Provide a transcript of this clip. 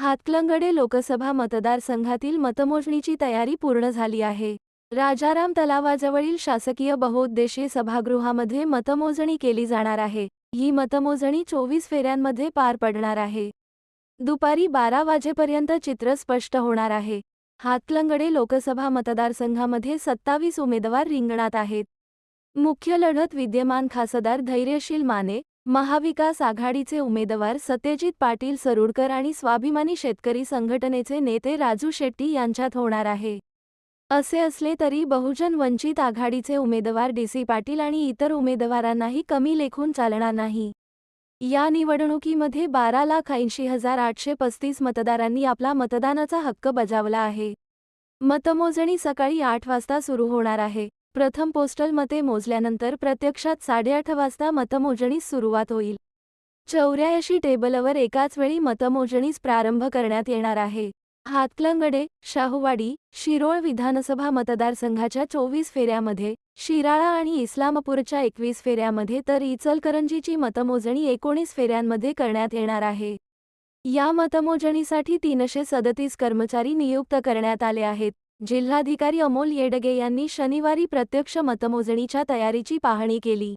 हातकलंगडे लोकसभा मतदारसंघातील मतमोजणीची तयारी पूर्ण झाली आहे. राजाराम तलावाजवळील शासकीय बहुउद्देशीय सभागृहामध्ये मतमोजणी केली जाणार आहे. ही मतमोजणी चोवीस फेऱ्यांमध्ये पार पडणार आहे. दुपारी बारा वाजेपर्यंत चित्र स्पष्ट होणार आहे. हातकलंगडे लोकसभा मतदारसंघामध्ये सत्तावीस उमेदवार रिंगणात आहेत. मुख्य लढत विद्यमान खासदार धैर्यशील माने महाविकास आघाडीचे उमेदवार सत्यजित पाटील सरुडकर आणि स्वाभिमानी शेतकरी संघटनेचे नेते राजू शेट्टी यांच्यात होणार आहे. असे असले तरी बहुजन वंचित आघाडीचे उमेदवार डीसी पाटील आणि इतर उमेदवारांनाही कमी लेखून चालणार नाही. या निवडणुकीमध्ये बारा लाख ऐंशी हजार आठशे पस्तीस मतदारांनी आपला मतदानाचा हक्क बजावला आहे. मतमोजणी सकाळी आठ वाजता सुरू होणार आहे. प्रथम पोस्टल मते मोजल्यानंतर प्रत्यक्षात साडेआठ वाजता मतमोजणीस सुरुवात होईल. चौऱ्याऐंशी टेबलवर एकाच वेळी मतमोजणीस प्रारंभ करण्यात येणार आहे. हातकलंगडे शाहूवाडी शिरोळ विधानसभा मतदारसंघाच्या चोवीस फेऱ्यामध्ये शिराळा आणि इस्लामपूरच्या एकवीस फेऱ्यामध्ये तर इचलकरंजीची मतमोजणी एकोणीस फेऱ्यांमध्ये करण्यात येणार आहे. या मतमोजणीसाठी तीनशे सदतीस कर्मचारी नियुक्त करण्यात आले आहेत. जिल्हाधिकारी अमोल येडगे यांनी शनिवारी प्रत्यक्ष मतमोजणीच्या तयारीची पाहणी केली.